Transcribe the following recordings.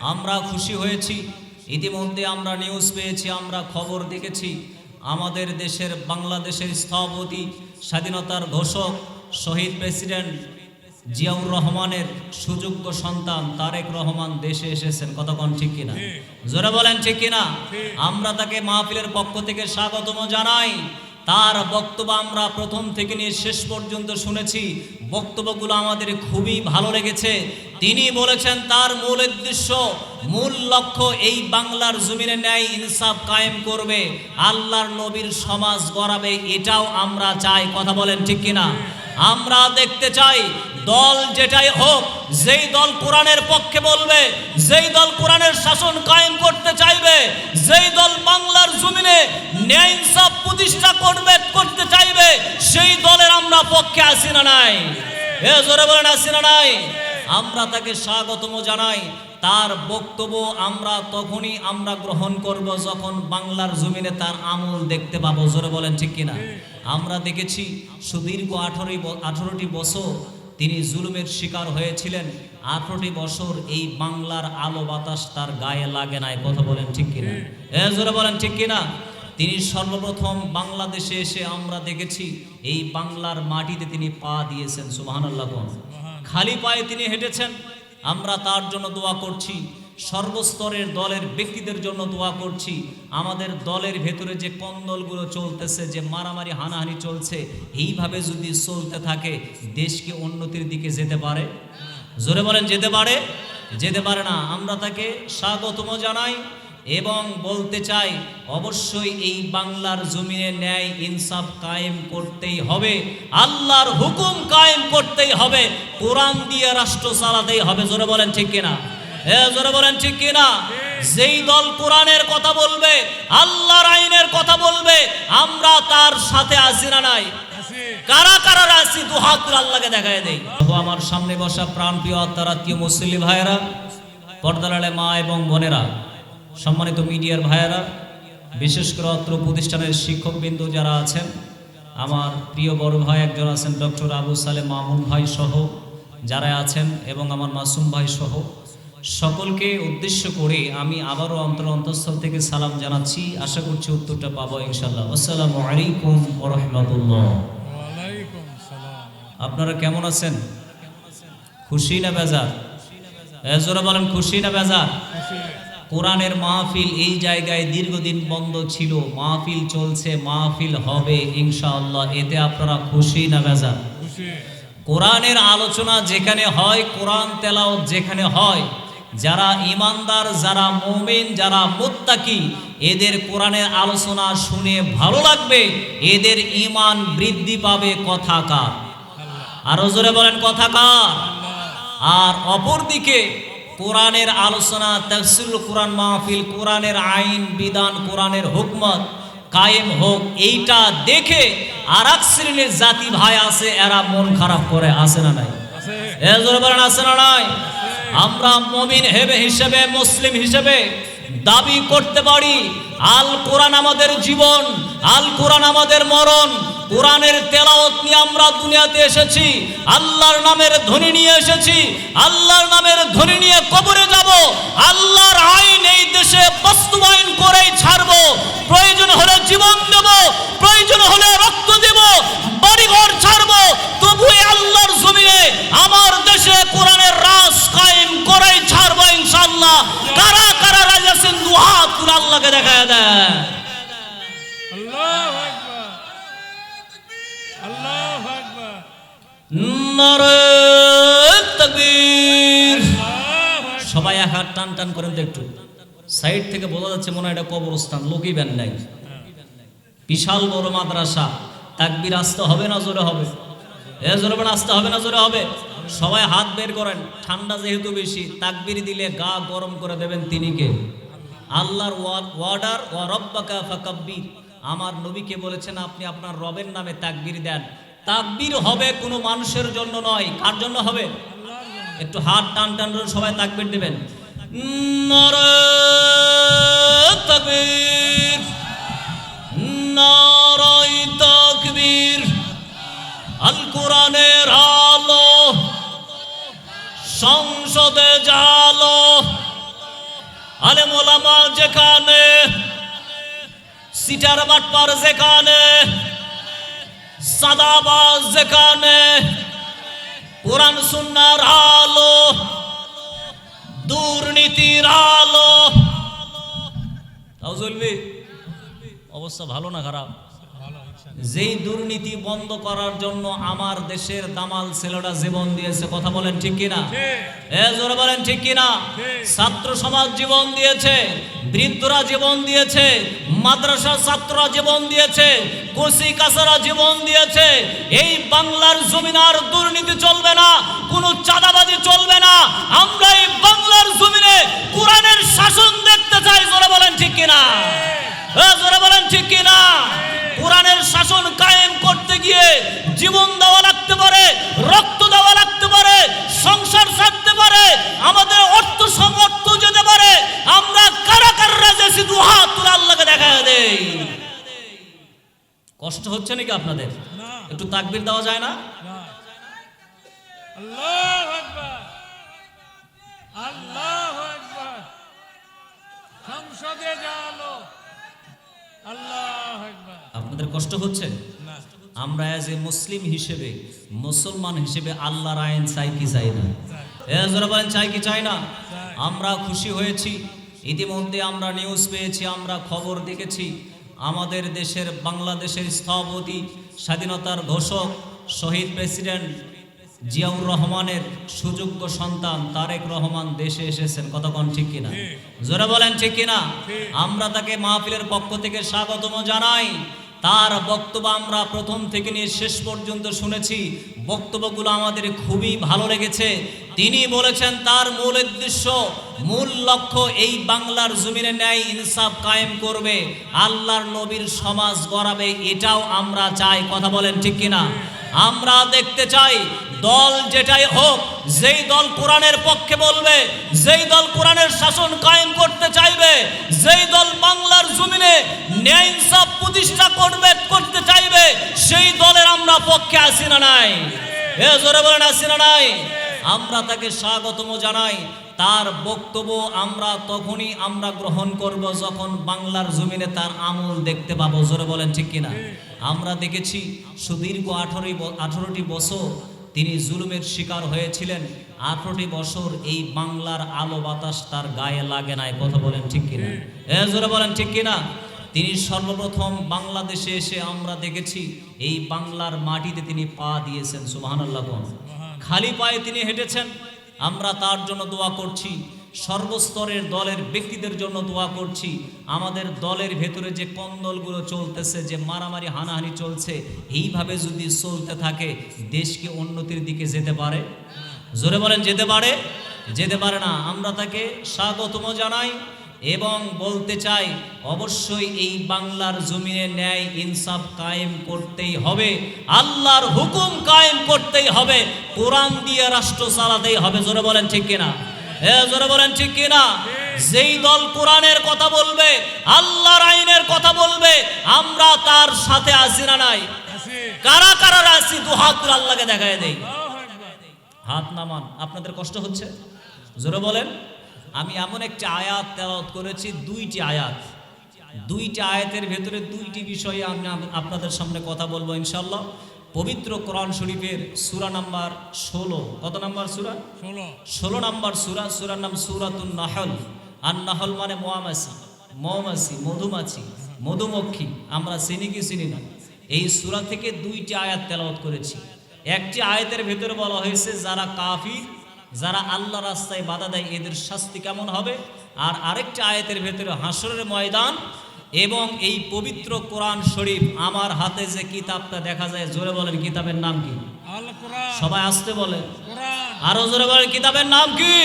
আমরা খুশি হয়েছি। ইতিমধ্যে আমরা নিউজ পেয়েছি আমরা খবর দেখেছি। আমাদের দেশের বাংলাদেশের স্থপতি স্বাধীনতার ঘোষক শহীদ প্রেসিডেন্ট জিয়াউর রহমানের সুযোগ্য সন্তান তারেক রহমান দেশে এসেছেন। কতক্ষণ ঠিক কিনা? জোরে বলেন ঠিক কিনা? আমরা তাকে মাহফিলের পক্ষ থেকে স্বাগতম জানাই। তার বক্তব্য আমরা প্রথম থেকে নিয়ে শেষ পর্যন্ত শুনেছি। বক্তব্যগুলো আমাদের খুবই ভালো লেগেছে। তিনি বলেছেন, তার মূল উদ্দেশ্য, মূল লক্ষ্য এই বাংলার জমিনে ন্যায় ইনসাফ কায়েম করবে। আল্লাহর নবীর সমাজ গড়াবে, এটাও আমরা চাই। কথা বলেন ঠিক কিনা? আমরা দেখতে চাই, দল যেটাই হোক, যেই দল কোরআনের পক্ষে বলবে, যেই দল কোরআনের শাসন কায়েম করতে চাইবে, যেই দল বাংলার জমিনে ন্যায় ইনসাফ প্রতিষ্ঠা করবে, করতে চাইবে, সেই দলের আমরা পক্ষে আসি না নাই? এ জোরে বলেন আসি না নাই? আমরা তাকে স্বাগতম জানাই। তার বক্তব্য আমরা তখনই আমরা গ্রহণ করব যখন বাংলার জমিনে তার আমল দেখতে পাবো। জোরে বলেন, ঠিক কিনা? আমরা দেখেছি সুদীর্ঘ আঠারোই আঠারোটি বছর তিনি জুলুমের শিকার হয়েছিলেন। আঠারোটি বছর এই বাংলার আলো বাতাস তার গায়ে লাগে নাই। কথা বলেন, ঠিক কিনা? এ জোরে বলেন, ঠিক কিনা? তিনি সর্বপ্রথম বাংলাদেশে এসে আমরা দেখেছি এই বাংলার মাটিতে তিনি পা দিয়েছেন সুবহানাল্লাহ খালি পায়ে তিনি হেঁটেছেন আমরা তার জন্য দোয়া করছি সর্বস্তরের দলের ব্যক্তিদের জন্য দোয়া করছি আমাদের দলের ভেতরে যে কন্দলগুলো চলতেছে যে মারামারি হানাহানি চলছে এইভাবে যদি চলতে থাকে দেশকে উন্নতির দিকে যেতে পারে? জোরে বলেন যেতে পারে? যেতে পারে না। আমরা তাকে স্বাগতম জানাই এবং বলতে চাই, অবশ্যই এই বাংলার জমিনে ন্যায় ইনসাফ কায়েম করতেই হবে, আল্লাহর হুকুম কায়েম করতেই হবে, কোরআন দিয়ে রাষ্ট্র চালাতেই হবে, জোরে বলেন ঠিক কিনা? এ জোরে বলেন ঠিক কিনা? যেই দল কোরআনের কথা বলবে, আল্লাহর আইনের কথা বলবে, আমরা তার সাথে আসি না নাই? কারা কারা আছি দু হাত আল্লাহকে দেখায় দেই। আমার সামনে বসা প্রাণপ্রিয় আত্মারাত্মীয় মুসলিম ভাইয়েরা পর্দালালে মা এবং বোনেরা। সম্মানিত মিডিয়ার ভাইয়েরা বিশেষ করে অত্র প্রতিষ্ঠানের শিক্ষকবৃন্দ যারা আছেন আমার প্রিয় বড় ভাই একজন আছেন ডক্টর আবু সালেম মামুন ভাই সহ যারা আছেন এবং আমার মাসুম ভাই সহ সকলকে উদ্দেশ্য করে আমি আবারও অন্তর অন্তঃস্থল থেকে সালাম জানাচ্ছি। আশা করছি উত্তরটা পাবো ইনশাল্লাহ আসসালামু আলাইকুম ওরহমতুল্লাহ ওয়ালাইকুম আপনারা কেমন আছেন? খুশি না বেজার? জোরে বলেন খুশি না বেজার? কোরআনের মাহফিল এই জায়গায় দীর্ঘদিন বন্ধ ছিল। মাহফিল চলছে মাহফিল হবে ইনশাআল্লাহ। এতে আপনারা খুশি না বেজার? কোরআনের আলোচনা যেখানে হয় কোরআন তেলাওয়াত যেখানে হয় যারা ইমানদার যারা মুমিন যারা মুত্তাকি এদের কোরআনের আলোচনা শুনে ভালো লাগবে এদের ইমান বৃদ্ধি পাবে কথা কার? আরও জোরে বলেন কথা কার? আর অপরদিকে কোরআনের আলোচনা তফসিল কোরআন মাহফিল, কোরআনের আইন, বিধান, কোরআনের হুকমত কায়েম হোক, এইটা দেখে আর এক শ্রেণির জাতি ভাই আছে, এরা মন খারাপ করে আসে না নাই? আছে না নাই? আমরা মমিন হেবে হিসেবে, মুসলিম হিসেবে দাবি করতে পারি, আল কোরআন আমাদের জীবন, আল কোরআন আমাদের মরণ কোরআনের তেলাওয়াত নিয়ে আমরা দুনিয়াতে এসেছি, আল্লাহর নামের ধ্বনি নিয়ে এসেছি, আল্লাহর নামের ধ্বনি নিয়ে কবরে যাব, আল্লাহর আইন এই দেশে বাস্তবায়ন করেই ছাড়বো, প্রয়োজন হলে জীবন দেব, প্রয়োজন হলে রক্ত দেব, বাড়িঘর ছাড়বো, তবু আল্লাহর জমিনে আমার দেশে কোরআনের রাস কায়েম করেই ছাড়বো ইনশাআল্লাহ। কারা কারা রাজা আছেন? দুহাত আল্লাহকে দেখায় দেয় আল্লাহ আকবার। নারে তাকবীর। সবাই এক হাত টান টান করেন তো একটু। সাইড থেকে বোঝা যাচ্ছে মনে হয় এটা কবরস্থান লোকই ব্যান নাই। বিশাল বড় মাদ্রাসা। তাকবির আসতে হবে না জোরে হবে? এ জোরে আসতে হবে না জোরে হবে? সবাই হাত বের করেন ঠান্ডা যেহেতু বেশি তাকবির দিলে গা গরম করে দেবেন তিনি কে? আল্লাহর ওয়ার্ডার ওয়া রব্বাকা ফাকাব্বির। আমার নবীকে বলেছেন, আপনি আপনার রবের নামে তাকবির দেন। তাকবির হবে কোনো মানুষের জন্য নয়। কার জন্য হবে? একটু হাত টান টান সবাই তাকবির দেবেন। আল আলো, সংসদে জালো, আলেম ওলামা যেখানে সিটার বাটপার যেখানে সাদাবাজ যেখানে কোরআন সুন্নার আলো দুর্নীতির আলো। তাও চলবে? অবস্থা ভালো না খারাপ? যেই দুর্নীতি বন্ধ করার জন্য আমার দেশের দামাল ছেলেরা জীবন দিয়েছে কথা বলেন ঠিক কিনা? জোরে বলেন ঠিক কিনা? ছাত্র সমাজ জীবন দিয়েছে বৃদ্ধরা জীবন দিয়েছে মাদ্রাসা ছাত্ররা জীবন দিয়েছে কচি কাছারা জীবন দিয়েছে, এই বাংলার জমিনার দুর্নীতি চলবে না, কোনো চাঁদাবাজি চলবে না। আমরা এই বাংলার জমিনে কোরআনের শাসন দেখতে চাই, জোরে বলেন ঠিক কিনা? জোরে বলেন ঠিক কিনা? কোরআনের শাসন কায়েম করতে গিয়ে জীবন দেওয়া লাগতে পারে, রক্ত দেই কষ্ট হচ্ছে নাকি আপনাদের? একটু তাকবির দেওয়া যায় না? আপনাদের কষ্ট হচ্ছে? আমরা এজ এ মুসলিম হিসেবে মুসলমান হিসেবে আল্লাহর আইন চাই কি চাই না? এ বলেন চাই কি চাই না? আমরা খুশি হয়েছি ইতিমধ্যে আমরা নিউজ পেয়েছি আমরা খবর দেখেছি। আমাদের দেশের বাংলাদেশের স্থপতি স্বাধীনতার ঘোষক শহীদ প্রেসিডেন্ট জিয়াউর রহমানের সুযোগ্য সন্তান তারেক রহমান দেশে এসেছেন। কতক্ষণ ঠিক কিনা? জোরে বলেন ঠিক কিনা? আমরা তাকে মাহফিলের পক্ষ থেকে স্বাগতম জানাই। তার বক্তব্য আমরা প্রথম থেকে নিয়ে শেষ পর্যন্ত শুনেছি। বক্তব্যগুলো আমাদের খুবই ভালো লেগেছে। তিনি বলেছেন, তার মূল উদ্দেশ্য, মূল লক্ষ্য এই বাংলার জমিনে ন্যায় ইনসাফ কায়েম করবে। আল্লাহর নবীর সমাজ গড়াবে, এটাও আমরা চাই। কথা বলেন ঠিক কিনা? আমরা দেখতে চাই, দল যেটাই হোক, যেই দল কোরআনের পক্ষে বলবে, যেই দল কোরআনের শাসন কায়েম করতে চাইবে, যেই দল বাংলার জমিনে ন্যায় ইনসাফ প্রতিষ্ঠা করবে, করতে চাইবে, সেই দলের আমরা পক্ষে আসি না নাই? এ জোরে বলেন আসি না নাই? আমরা তাকে স্বাগতম জানাই। তার বক্তব্য আমরা তখনই আমরা গ্রহণ করব যখন বাংলার জমিনে তার আমল দেখতে পাবো। জোরে বলেন, ঠিক কিনা? আমরা দেখেছি সুদীর্ঘ আঠারোই আঠারোটি বছর তিনি জুলুমের শিকার হয়েছিলেন। আঠারোটি বছর এই বাংলার আলো বাতাস তার গায়ে লাগে নাই। কথা বলেন, ঠিক কিনা? এ জোরে বলেন, ঠিক কিনা? তিনি সর্বপ্রথম বাংলাদেশে এসে আমরা দেখেছি এই বাংলার মাটিতে তিনি পা দিয়েছেন সুবাহান আল্লাহ খালি পায়ে তিনি হেঁটেছেন আমরা তার জন্য দোয়া করছি সর্বস্তরের দলের ব্যক্তিদের জন্য দোয়া করছি আমাদের দলের ভেতরে যে কন্দলগুলো চলতেছে যে মারামারি হানাহানি চলছে এইভাবে যদি চলতে থাকে দেশকে উন্নতির দিকে যেতে পারে? জোরে বলেন যেতে পারে? যেতে পারে না। আমরা তাকে স্বাগতম জানাই এবং বলতে চাই, অবশ্যই এই বাংলার জমিনে ন্যায় ইনসাফ কায়েম করতেই হবে, আল্লাহর হুকুম কায়েম করতেই হবে, কোরআন দিয়ে রাষ্ট্র চালাতেই হবে, জোরে বলেন ঠিক কিনা? এ, জোরে বলেন ঠিক কিনা? যেই দল কোরআনের কথা বলবে, আল্লাহর আইনের কথা বলবে, আমরা তার সাথে আসি না নাই? কারা কারা আসি দু হাত আল্লাহকে দেখায় দেই। হাত নামান, আপনাদের কষ্ট হচ্ছে? জোরে বলেন। আমি এমন একটি আয়াত তেলাওয়াত করেছি দুইটি আয়াত। দুইটি আয়াতের ভেতরে দুইটি বিষয়ে আমি আপনাদের সামনে কথা বলব ইনশাল্লাহ পবিত্র কোরআন শরীফের সূরা নাম্বার ষোলো। কত নাম্বার সূরা? ষোলো। ষোলো নাম্বার সূরা সূরার নাম সূরাতুন নাহল। আর নাহল মানে মহামাছি। মৌমাছি মধুমাছি মধুমক্ষী আমরা চিনি কি চিনি না। এই সূরা থেকে দুইটি আয়াত তেলাওয়াত করেছি। একটি আয়াতের ভেতরে বলা হয়েছে যারা কাফির যারা আল্লাহ রাস্তায় বাধা দেয় এদের শাস্তি কেমন হবে? আর আরেকটা আয়াতের ভেতরে হাসরের ময়দান এবং এই পবিত্র কোরআন শরীফ আমার হাতে যে কিতাবটা দেখা যায় জোরে বলেন কিতাবের নাম কি? সবাই আসতে বলে। আরও জোরে বলেন কিতাবের নাম কি।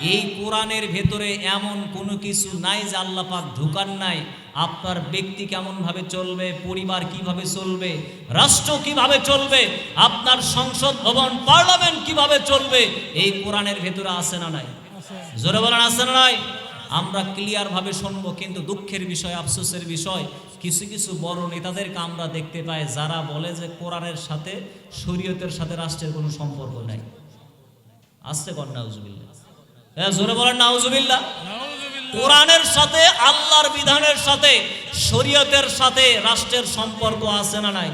এই কোরআনের ভেতরে এমন কোনো কিছু নাই যে আল্লাহ পাক ঢুকান নাই। আপনার ব্যক্তি কেমন ভাবে চলবে, পরিবার কীভাবে চলবে, রাষ্ট্র কীভাবে চলবে, আপনার সংসদ ভবন, পার্লামেন্ট কীভাবে চলবে, এই কোরআনের ভেতরে আছে না নাই? জোরে বলেন, আছে না নাই? আমরা ক্লিয়ার ভাবে শুনব, কিন্তু দুঃখের বিষয়, আফসোসের বিষয়, কিছু কিছু বড় নেতাদেরকে আমরা দেখতে পাই যারা বলে যে কোরআনের সাথে, শরীয়তের সাথে রাষ্ট্রের কোনো সম্পর্ক নাই। আসতে কর নাউজুবিল্লাহ হ্যাঁ জোরে বলেন নাউজুবিল্লাহ। কোরআনের সাথে আল্লাহর বিধানের সাথে শরীয়তের সাথে রাষ্ট্রের সম্পর্ক আছে না নাই?